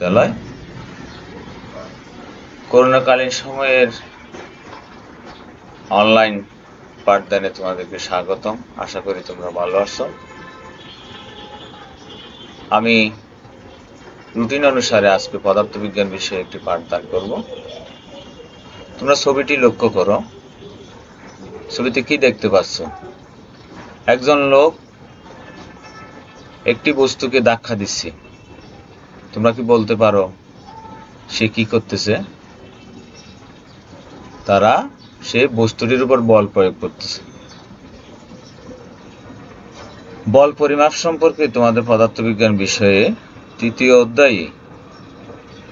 বিদ্যালয় করোনাকালীন সময়ের অনলাইন পাঠদানে তোমাদেরকে স্বাগতম। আশা করি তোমরা ভালো আছো। আমি রুটিন অনুসারে আজকে পদার্থবিজ্ঞান বিষয়ে একটি পাঠদান করব। তোমরা ছবিটি লক্ষ্য করো। ছবিতে কি দেখতে পাচ্ছ? একজন লোক একটি বস্তুকে ধাক্কা দিচ্ছে। তোমরা কি বলতে পারো সে কি করতেছে? তারা সে বস্তুটির উপর বল প্রয়োগ করতেছে। বল পরিমাপ সম্পর্কে তোমাদের পদার্থবিজ্ঞান বিষয়ে তৃতীয় অধ্যায়ে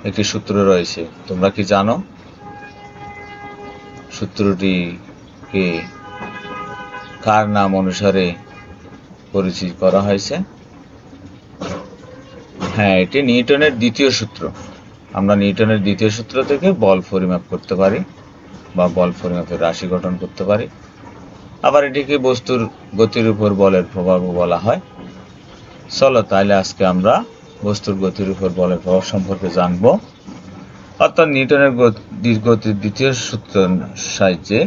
একটি সূত্র রয়েছে। তোমরা কি জানো? সূত্রটি কে কার নাম অনুসারে পরিচিত করা হয়েছে? হ্যাঁ এটি নিউটনের দ্বিতীয় সূত্র। আমরা নিউটনের দ্বিতীয় সূত্র থেকে বল পরিমাপ করতে পারি বা বল পরিমাপের রাশি গঠন করতে পারি। আবার এটিকে বস্তুর গতির উপর বলের প্রভাবও বলা হয়। চলো তাহলে আজকে আমরা বস্তুর গতির উপর বলের প্রভাব সম্পর্কে জানব। অর্থাৎ নিউটনের গতির দ্বিতীয় সূত্র সাহায্যে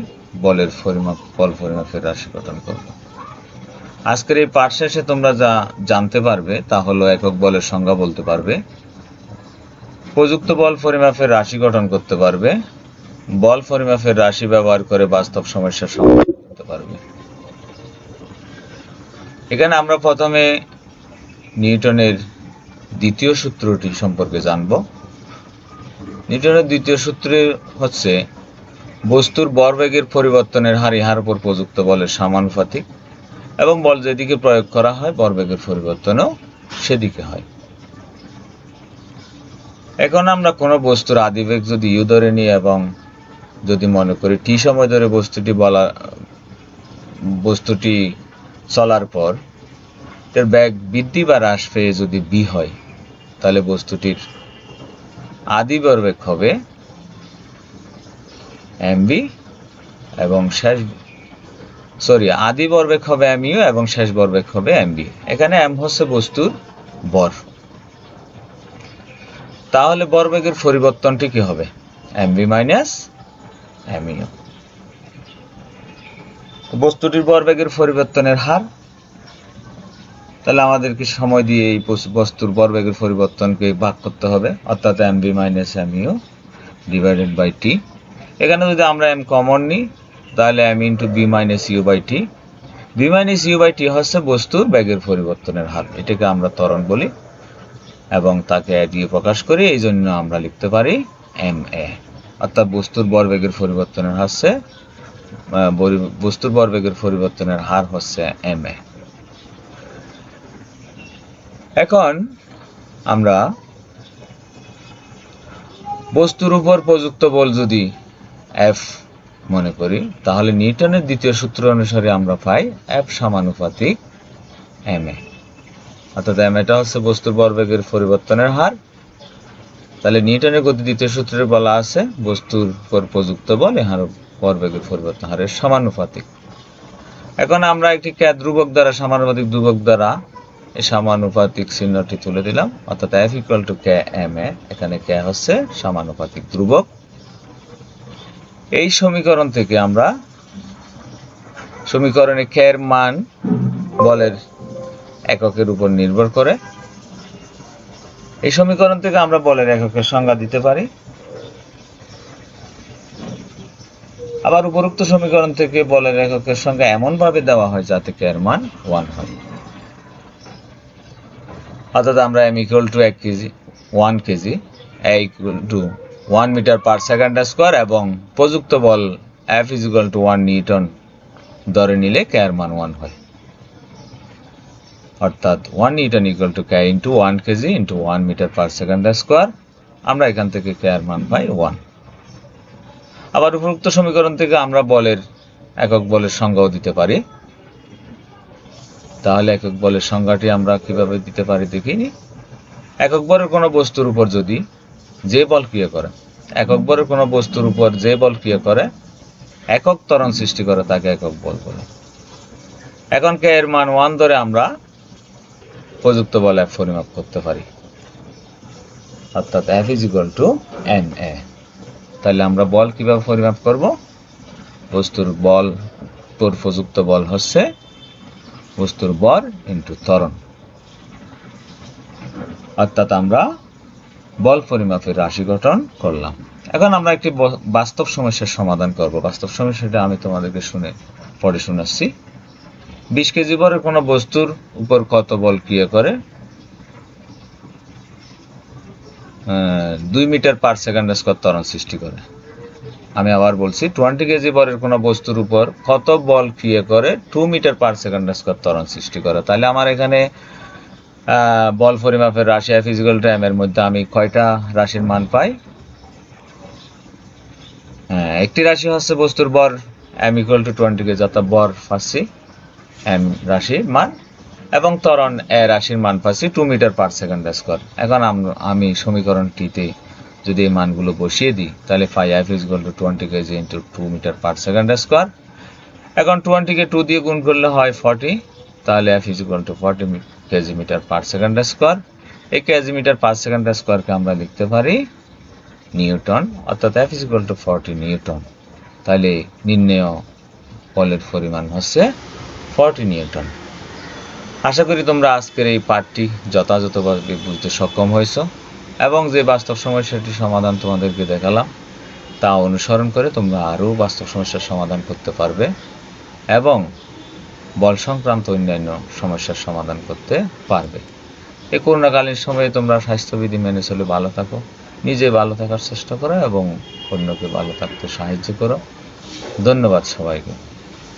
বলের পরিমাপ বল পরিমাপের রাশি গঠন করব। আজকের এই পাঠ শেষে তোমরা যা জানতে পারবে তা হলো একক বলের সংজ্ঞা বলতে পারবে। প্রযুক্ত বল পরিমাপের রাশি গঠন করতে পারবে। বল পরিমাপের রাশি ব্যবহার করে বাস্তব সমস্যার সমাধান করতে পারবে। এখানে আমরা প্রথমে নিউটনের দ্বিতীয় সূত্রটি সম্পর্কে জানব। নিউটনের দ্বিতীয় সূত্র হচ্ছে বস্তুর বরবেগের পরিবর্তনের হার, ইহার উপর প্রযুক্ত বলের সমানুপাতিক। এবং বল যেদিকে প্রয়োগ করা হয় ভরবেগের পরিবর্তনও সেদিকে হয়। এখন আমরা কোনো বস্তুর আদিবেগ যদি ইউ ধরে নিই এবং যদি মনে করি টি সময় ধরে বস্তুটি বলা, বস্তুটি চলার পর এর ব্যাগ বৃদ্ধি বা হ্রাস পেয়ে যদি বি হয়, তাহলে বস্তুটির আদি ভরবেগ হবে এমবি এবং শেষ সরি আদি বর্বেগ হবে এম এমইউ এবং শেষ বর্বেগ হবে এমবি এখানে এম হচ্ছে বস্তুর বর। তাহলে বর্বেগের পরিবর্তনটি কি হবে? এমবি মাইনাস এমইউ বস্তুটির বর্বেগের পরিবর্তনের হার। তাহলে আমাদেরকে সময় দিয়ে এই বস্তুর বর্বেগের পরিবর্তনকে ভাগ করতে হবে। অর্থাৎ M V minus M U divided by T এখানে যদি আমরা এম কমন নিই তাহলে M into V minus U by T V minus U by T হচ্ছে বস্তুর বেগের পরিবর্তনের হার। এটাকে আমরা ত্বরণ বলি এবং তাকে দিয়ে প্রকাশ করি, এই জন্য আমরা লিখতে পারি এম এ অর্থাৎ বস্তুর বরবেগের পরিবর্তনের হচ্ছে বস্তুর বরবেগের পরিবর্তনের হার হচ্ছে এম এ এখন আমরা বস্তুর উপর প্রযুক্ত বল যদি এফ মনে করি। তাহলে নিউটনের দ্বিতীয় সূত্র অনুসারে আমরা পাই এফ সমানুপাতিক এম এ অর্থাৎ এম এটা হচ্ছে বস্তুর বরবেগের পরিবর্তনের হার। তাহলে নিউটনের গতি দ্বিতীয় সূত্রে বলা আছে, বস্তুর উপর প্রযুক্ত বল, এহার বরবেগের পরিবর্তন হারের সমানুপাতিক। এখন আমরা একটি কে ধ্রুবক দ্বারা, সমানুপাতিক ধ্রুবক দ্বারা এই সমানুপাতিক চিহ্নটি তুলে দিলাম। অর্থাৎ F equal to K M A এখানে কে হচ্ছে সমানুপাতিক ধ্রুবক। এই সমীকরণ থেকে আমরা সমীকরণে এর মান বলের এককের উপর নির্ভর করে। এই সমীকরণ থেকে আমরা বলের এককের সংজ্ঞা দিতে পারি। আবার উপরোক্ত সমীকরণ থেকে বলের এককের সংজ্ঞা এমন ভাবে দেওয়া হয় যাতে কে এর মান ওয়ান হয়। অর্থাৎ আমরা এম ইকুয়াল টু এক KG one KG A equal to one metre per second square এবং প্রযুক্ত বল F is equal to one newton. ধরে নিলে কে এর মান ওয়ান হয়। অর্থাৎ one newton equal to K into one KG into one metre per second square আমরা এখান থেকে কে এর মান পাই ওয়ান আবার উপরোক্ত সমীকরণ থেকে আমরা বলের একক বলের সংজ্ঞাও দিতে পারি। তাহলে একক বলের সংজ্ঞাটি আমরা কীভাবে দিতে পারি দেখিনি। একক বলের কোনো বস্তুর উপর যদি যে বল ক্রিয়া করে একক বলের কোনো বস্তুর উপর যে বল ক্রিয়া করে, একক ত্বরণ সৃষ্টি করে তাকে একক বল বলে। এখন কে এর মান ওয়ান ধরে আমরা প্রযুক্ত বল এক পরিমাপ করতে পারি। অর্থাৎ F is equal to N A তাহলে আমরা বল কীভাবে পরিমাপ করব? বস্তুর বল তোর প্রযুক্ত বল হচ্ছে বস্তুর বর ইন্টু ত্বরণ। অর্থাৎ আমরা বল পরিমাপের রাশি গঠন করলাম। এখন আমরা একটি বাস্তব সমস্যার সমাধান করব। বাস্তব সমস্যাটা আমি তোমাদেরকে শুনে, পড়ে শোনাচ্ছি। বিশ কেজি বরের কোনো বস্তুর উপর কত বল ক্রিয়া করে? দুই মিটার পার সেকেন্ড স্কোয়ার ত্বরণ সৃষ্টি করে। আমি আবার বলছি, টোয়েন্টি কেজি বরের কোনো বস্তুর উপর কত বল ক্রিয়া করে? Two metre per second square ত্বরণ সৃষ্টি করে। তাহলে আমার এখানে বল পরিমাপের রাশি ফিজিক্যাল টাইমের মধ্যে আমি কয়টা রাশির মান পাই? হ্যাঁ, একটি রাশি হচ্ছে বস্তুর বর M equal to twenty KG অর্থাৎ বর পাচ্ছি এম রাশির মান এবং ত্বরণ এ রাশির মান পাচ্ছি two metre per second square এখন আম- সমীকরণটিতে যদি এই মানগুলো বসিয়ে দিই তাহলে phi F is equal to twenty KG into two metre per second square এখন টোয়েন্টিকে টু দিয়ে গুণ করলে হয় ফর্টি তাহলে F is equal to forty KG metre per second square. এই কেজি মিটার পার সেকেন্ড স্কোয়ারকে আমরা লিখতে পারি নিউটন, অর্থাৎ F is equal to forty newton. তাহলে নির্ণেয় বলের পরিমাণ হচ্ছে ফর্টি নিউটন। আশা করি তোমরা আজকের এই পাঠটি যথাযথভাবে বুঝতে সক্ষম হয়েছো এবং যে বাস্তব সমস্যাটি সমাধান তোমাদেরকে দেখালাম, তা অনুসরণ করে তোমরা আরও বাস্তব সমস্যার সমাধান করতে পারবে। এবং বল সংক্রান্ত অন্যান্য সমস্যার সমাধান করতে পারবে। এই করোনাকালীন সময়ে তোমরা স্বাস্থ্যবিধি মেনে চলে ভালো থাকো। নিজে ভালো থাকার চেষ্টা করো এবং অন্যকে ভালো থাকতে সাহায্য করো। ধন্যবাদ সবাইকে।